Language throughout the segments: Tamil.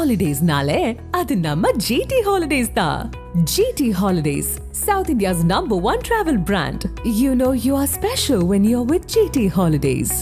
ஹாலிடேஸ்னாலே அது நம்ம ஜிடி ஹாலிடேஸ் தான் GT Holidays South India's number one travel brand you know you are special when you are with GT Holidays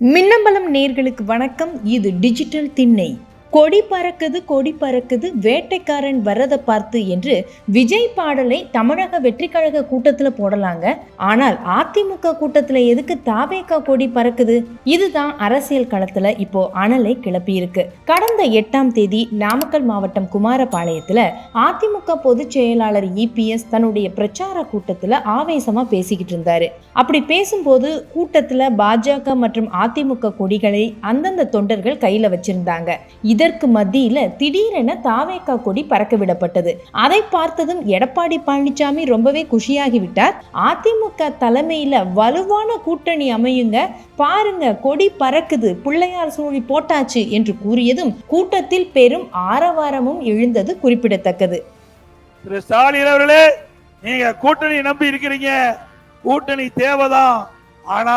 Minnambalam நேர்களுக்கு வணக்கம். இது டிஜிட்டல் திண்ணை. கொடி பறக்குது கொடி பறக்குது வேட்டைக்காரன் வரதை பார்த்து என்று விஜய் பாடலை தமிழக வெற்றி கழக கூட்டத்தில் போடலாங்க. ஆனால் அதிமுக கூட்டத்தில் எதுக்கு தாவேக்கா கொடி பறக்குது? இதுதான் அரசியல் களத்தில் இப்போ அனலை கிளப்பி இருக்கு. கடந்த எட்டாம் தேதி நாமக்கல் மாவட்டம் குமாரபாளையத்தில் அதிமுக பொதுச் செயலாளர் இபிஎஸ் தன்னுடைய பிரச்சார கூட்டத்தில் ஆவேசமா பேசிக்கிட்டு இருந்தாரு. அப்படி பேசும்போது கூட்டத்தில் பாஜக மற்றும் அதிமுக கொடிகளை அந்தந்த தொண்டர்கள் கையில் வச்சிருந்தாங்க. இதற்கு மத்தியில் திடீரென தாவேக்கா கொடி பறக்கவிடப்பட்டது அதை பார்த்ததும் எடப்பாடி பழனிசாமி ரொம்பவே குஷியாகிவிட்டார் அதிமுக தலைமையில் வலுவான கூட்டணி அமையுங்க. பாருங்க கொடி பறக்குது பிள்ளையார் சூழி போட்டாச்சு என்று கூறியதும் கூட்டத்தில் பெரும் ஆரவாரமும் எழுந்தது குறிப்பிடத்தக்கது. திரு ஸ்டாலின் அவர்களே நீங்க கூட்டணி நம்பி இருக்கிறீங்க. கூட்டணி தேவைதான். ஆனா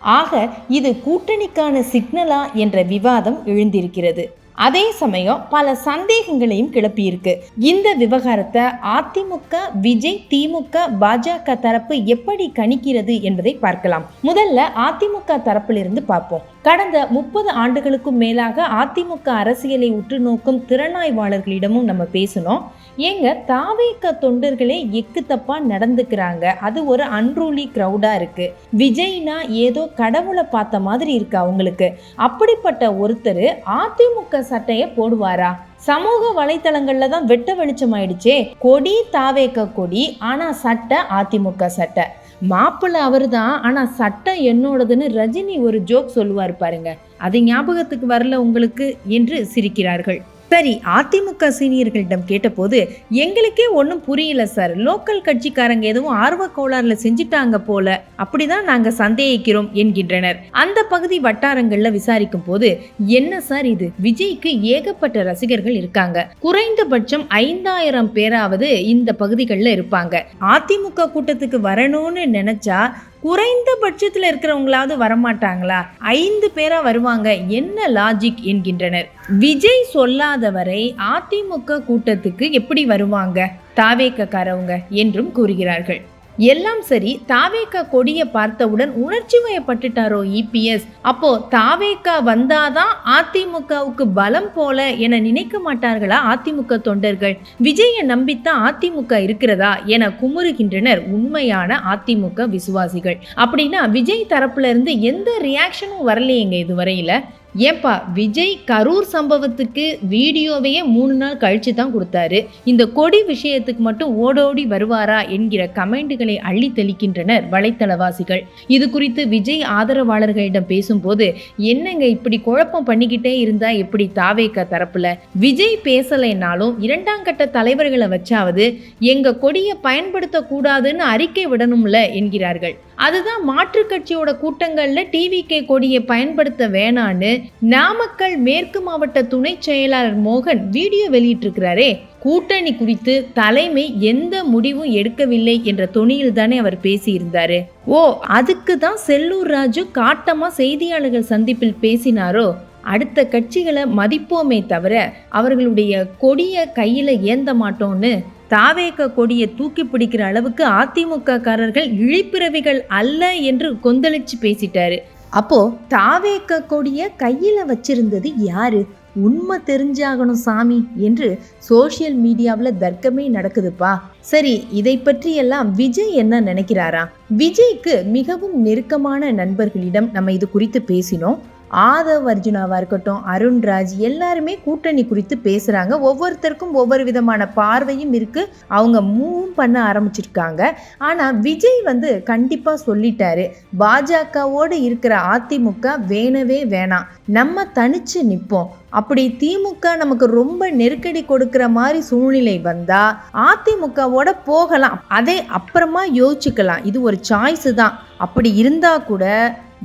ஆக இது கூட்டணிக்கான சிக்னலா என்ற விவாதம் எழுந்திருக்கிறது. அதே சமயம் பல சந்தேகங்களையும் கிளப்பியிருக்கு. இந்த விவகாரத்தை அதிமுக விஜய் திமுக பாஜக தரப்பு எப்படி கணிக்கிறது என்பதை பார்க்கலாம். முதல்ல அதிமுக தரப்பிலிருந்து பார்ப்போம். கடந்த முப்பது ஆண்டுகளுக்கும் மேலாக அதிமுக அரசியலை உற்று நோக்கும் திறனாய்வாளர்களிடமும் நம்ம பேசணும் ஏங்க தாவேக்க தொண்டர்களே எக்கு தப்பா நடந்துக்கிறாங்க. அது ஒரு அன்ரூலி க்ரௌடா இருக்கு. விஜய்னா ஏதோ கடவுளை பார்த்த மாதிரி இருக்கு அவங்களுக்கு அப்படிப்பட்ட ஒருத்தர் அதிமுக சட்டையை போடுவாரா? சமூக வலைத்தளங்கள்ல தான் வெட்ட வெளிச்சம் ஆயிடுச்சே கொடி தாவேக்க கொடி ஆனா சட்டை அதிமுக சட்டை. மாப்பிள்ளை அவர் தான் ஆனா சட்டை என்னோடதுன்னு ரஜினி ஒரு ஜோக் சொல்லுவார் பாருங்க. அது ஞாபகத்துக்கு வரல உங்களுக்கு? என்று சிரிக்கிறார்கள். சரி அதிமுக சீனியர்களிடம் கேட்டபோது எங்களுக்கே ஒன்றும் புரியல சார். லோக்கல் கட்சிக்காரங்க எதுவும் ஆர்வ கோளாறுல செஞ்சிட்டாங்க போல. அப்படிதான் நாங்க சந்தேகிக்கிறோம் என்கின்றனர். அந்த பகுதி வட்டாரங்கள்ல விசாரிக்கும் போது என்ன சார் இது? விஜய்க்கு ஏகப்பட்ட ரசிகர்கள் இருக்காங்க. குறைந்தபட்சம் ஐந்தாயிரம் பேராவது இந்த பகுதிகளில் இருப்பாங்க. அதிமுக கூட்டத்துக்கு வரணும்னு நினைச்சா குறைந்தபட்சத்தில் இருக்கிறவங்களாவது வரமாட்டாங்களா? ஐந்து பேரா வருவாங்க. என்ன லாஜிக் என்கின்றனர். விஜய் சொல்லாதவரை அதிமுக கூட்டத்துக்கு எப்படி வருவாங்க? தாவேக்கக்காரவங்க என்றும் கூறுகிறார்கள். எல்லாம் சரி தாவேக்கா கொடியை பார்த்தவுடன் உணர்ச்சி வயப்பட்டுட்டாரோ இபிஎஸ் அப்போ தாவேக்கா வந்தாதான் அதிமுகவுக்கு பலம் போல என நினைக்க மாட்டார்களா அதிமுக தொண்டர்கள்? விஜயை நம்பித்தான் அதிமுக இருக்கிறதா என குமுறுகின்றனர் உண்மையான அதிமுக விசுவாசிகள். அப்படின்னா விஜய் தரப்புல இருந்து எந்த ரியாக்ஷனும் வரலையேங்க இதுவரையில. ஏன்பா விஜய் கரூர் சம்பவத்துக்கு வீடியோவையே மூணு நாள் கழிச்சு தான் கொடுத்தாரு. இந்த கொடி விஷயத்துக்கு மட்டும் ஓடோடி வருவாரா என்கிற கமெண்ட்டுகளை அள்ளி தெளிக்கின்றனர் வலைத்தளவாசிகள். இது குறித்து விஜய் ஆதரவாளர்களிடம் பேசும்போது என்னங்க இப்படி குழப்பம் பண்ணிக்கிட்டே இருந்தா எப்படி தாவேக்க தரப்புல? விஜய் பேசலைனாலும் இரண்டாம் கட்ட தலைவர்களை வச்சாவது எங்க கொடியை பயன்படுத்தக்கூடாதுன்னு அறிக்கை விடணும்ல என்கிறார்கள். அதுதான் மாற்றுக் கட்சியோட கூட்டங்களில் டிவிகே கொடியை பயன்படுத்த வேணான்னு நாமக்கல் மேற்கு மாவட்ட துணை செயலாளர் மோகன் வீடியோ வெளியிட்டிருக்கிறாரே. கூட்டணி குறித்து தலைமை எந்த முடிவும் எடுக்கவில்லை என்ற தொனியில் தானே அவர் பேசியிருந்தாரு. ஓ அதுக்கு தான் செல்லூர் ராஜு காட்டமா செய்தியாளர்கள் சந்திப்பில் பேசினாரோ? அடுத்த கட்சிகளை மதிப்போமே தவிர அவர்களுடைய கொடியை கையில ஏந்த மாட்டோம்னு தாவேக்க கொடியை தூக்கி பிடிக்கிற அளவுக்கு அதிமுக காரர்கள் இழிப்பிறவிகள் அல்ல என்று கொந்தளிச்சு பேசிட்டாரு. அப்போ தாவேக்க கொடிய கையில வச்சிருந்தது யாரு? உண்மை தெரிஞ்சாகணும் சாமி என்று சோஷியல் மீடியாவில் தர்க்கமே நடக்குதுப்பா. சரி இதை பற்றி எல்லாம் விஜய் என்ன நினைக்கிறாரா? விஜய்க்கு மிகவும் நெருக்கமான நண்பர்களிடம் நம்ம இது குறித்து பேசினோம். ஆதவ் அர்ஜுனாவாக இருக்கட்டும் அருண்ராஜ் எல்லாருமே கூட்டணி குறித்து பேசுகிறாங்க ஒவ்வொருத்தருக்கும் ஒவ்வொரு விதமான பார்வையும் இருக்குது அவங்க மூவும் பண்ண ஆரம்பிச்சிருக்காங்க. ஆனால் விஜய் வந்து கண்டிப்பாக சொல்லிட்டாரு. பாஜகவோடு இருக்கிற அதிமுக வேணவே வேணாம். நம்ம தனிச்சு நிற்போம் அப்படி திமுக நமக்கு ரொம்ப நெருக்கடி கொடுக்கிற மாதிரி சூழ்நிலை வந்தா அதிமுகவோட போகலாம். அதை அப்புறமா யோசிச்சுக்கலாம். இது ஒரு சாய்ஸு தான். அப்படி இருந்தா கூட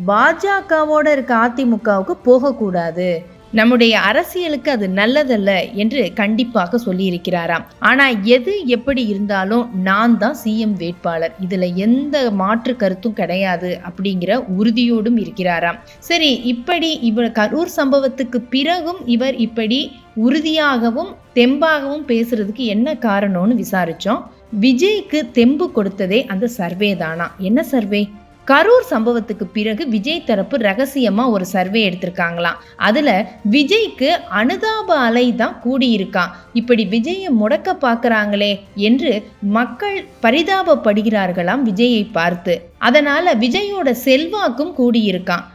பாஜகவோட இருக்க அதிமுகவுக்கு போகக்கூடாது. நம்முடைய அரசியலுக்கு அது நல்லதல்ல என்று கண்டிப்பாக சொல்லியிருக்கிறாராம். ஆனால் எது எப்படி இருந்தாலும் நான் தான் சிஎம் வேட்பாளர். இதில் எந்த மாற்று கருத்தும் கிடையாது அப்படிங்கிற உறுதியோடும் இருக்கிறாராம். சரி இப்படி இவர் கரூர் சம்பவத்துக்கு பிறகும் இவர் இப்படி உறுதியாகவும் தெம்பாகவும் பேசுறதுக்கு என்ன காரணம்னு விசாரித்தோம் விஜய்க்கு தெம்பு கொடுத்ததே அந்த சர்வே தானா? என்ன சர்வே? கரூர் சம்பவத்துக்கு பிறகு விஜய் தரப்பு ரகசியமா ஒரு சர்வே எடுத்திருக்காங்களாம். அதுல விஜய்க்கு அனுதாப அலை தான் கூடியிருக்கான் இப்படி விஜயை முடக்க பார்க்குறாங்களே என்று மக்கள் பரிதாபப்படுகிறார்களாம் விஜயை பார்த்து. அதனால விஜயோட செல்வாக்கும் கூடியிருக்கான்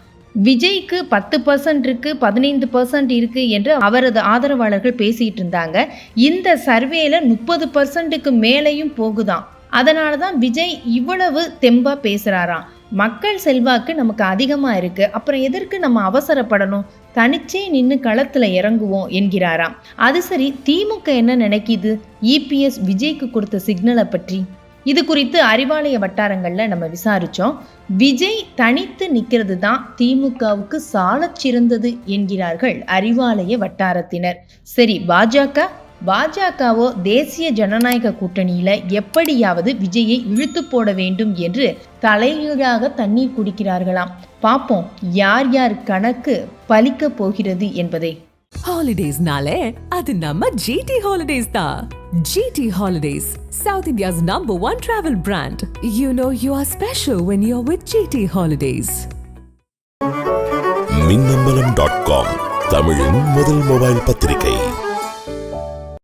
விஜய்க்கு பத்து பர்சன்ட் இருக்கு பதினைந்து பர்சன்ட் இருக்கு என்று அவரது ஆதரவாளர்கள் பேசிட்டு இருந்தாங்க. இந்த சர்வேல முப்பது பர்சன்ட்டுக்கு மேலேயும் போகுதான் அதனால தான் விஜய் இவ்வளவு தெம்பா பேசுறாராம். மக்கள் செல்வாக்கு நமக்கு அதிகமாக இருக்குது அப்புறம் எதற்கு நம்ம அவசரப்படணும்? தனிச்சே நின்று களத்தில் இறங்குவோம் என்கிறாராம். அது சரி திமுக என்ன நினைக்கிது? இபிஎஸ் விஜய்க்கு கொடுத்த சிக்னலை பற்றி. இது குறித்து அறிவாலய வட்டாரங்களில் நம்ம விசாரித்தோம் விஜய் தனித்து நிற்கிறது தான் திமுகவுக்கு சாலச் சிறந்தது என்கிறார்கள் அறிவாலய வட்டாரத்தினர். சரி பாஜக? பாஜகவோ தேசிய ஜனநாயக கூட்டணியில எப்படியாவது விஜயை இழுத்து போட வேண்டும் என்று தலைகீழாக தண்ணீர் குடிக்கிறார்களாம் பார்ப்போம் யார் யார் கணக்கு பலிக்க போகிறது என்பதை Holidays-நாலே அது நம்ம GT Holidays தான். GT Holidays, South India's number one travel brand. You know you are special when you're with GT Holidays. Minnambalam dot com தமிழின் முதல் மொபைல் பத்திரிகை